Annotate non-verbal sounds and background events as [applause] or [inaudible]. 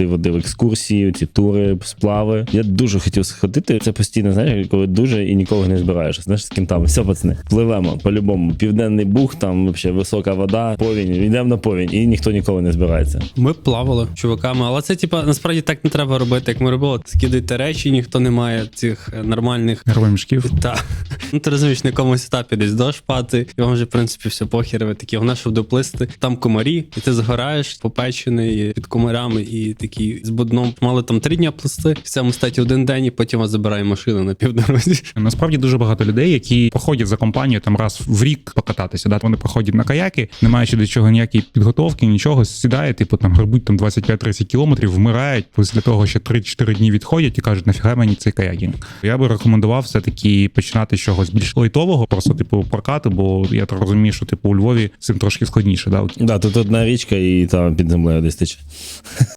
ти водив екскурсії, ці тури, сплави. Я дуже хотів сходити. Це постійно, знаєш, коли дуже і нікого не збираєш. Знаєш, з кінтами. Все, пацани, пливемо по-любому. Південний бух, там взагалі висока вода, повінь, йдемо на повінь, і ніхто ніколи не збирається. Ми плавали чуваками, але це типа насправді так не треба робити, як ми робили. Скидайте речі, ніхто не має цих е, нормальних. Мішків. Та ну ти розумієш, на якомусь етапі десь дощ падає, і вам вже в принципі все похер, ви такі, головне, щоб доплисти. Там комарі, і ти згораєш, попечений під комарями, і такий з будном мали там три дня плисти. В цьому статі один день, і потім вас забирає машина на півдорозі. [laughs] Насправді дуже багато людей, які походять за компанію там раз в рік покататися. Да? Вони проходять на каяки, не маючи до чого ніякої підготовки, нічого, сідають, типу там грибуть там 25-30 кілометрів, вмирають. Після того ще 3-4 дні відходять і кажуть, нафіга мені цей каякінг. Я би рекомендував все-таки починати з чогось більш лайтового, просто типу прокати, бо я так розумію, що типу у Львові цим трошки складніше. Да? Да, тут одна річка і там під землею десь тече.